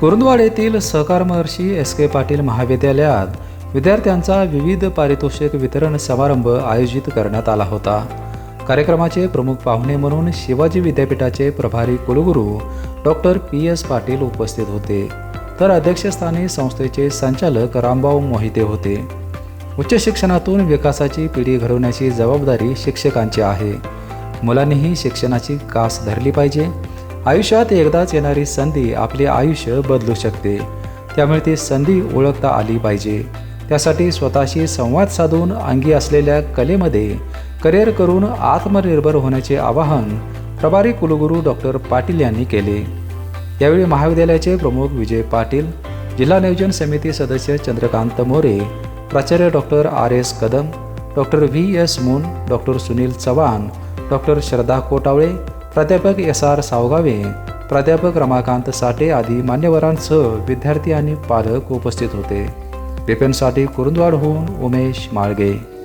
कुरुंदवाड येथील सहकार महर्षी एस के पाटील महाविद्यालयात विद्यार्थ्यांचा विविध पारितोषिक वितरण समारंभ आयोजित करण्यात आला होता. कार्यक्रमाचे प्रमुख पाहुणे म्हणून शिवाजी विद्यापीठाचे प्रभारी कुलगुरू डॉक्टर पी एस पाटील उपस्थित होते. तर अध्यक्षस्थानी संस्थेचे संचालक रामभाऊ मोहिते होते. उच्च शिक्षणातून विकासाची पिढी घडवण्याची जबाबदारी शिक्षकांची आहे. मुलांनीही शिक्षणाची कास धरली पाहिजे. आयुष्यात एकदाच येणारी संधी आपले आयुष्य बदलू शकते. त्यामुळे ती संधी ओळखता आली पाहिजे. त्यासाठी स्वतःशी संवाद साधून अंगी असलेल्या कलेमध्ये करिअर करून आत्मनिर्भर होण्याचे आवाहन प्रभारी कुलगुरू डॉक्टर पाटील यांनी केले. यावेळी महाविद्यालयाचे प्रमुख विजय पाटील जिल्हा नियोजन समिती सदस्य चंद्रकांत मोरे प्राचार्य doctor R. S. Kadam doctor V. S. Moon doctor Sunil Chavan doctor Shraddha Kotawale प्राध्यापक एस आर सावगावे प्राध्यापक रमाकांत साठे आदी मान्यवरांसह विद्यार्थी आणि पालक उपस्थित होते. पेपनसाठी कुरुंदवाडहून उमेश माळगे.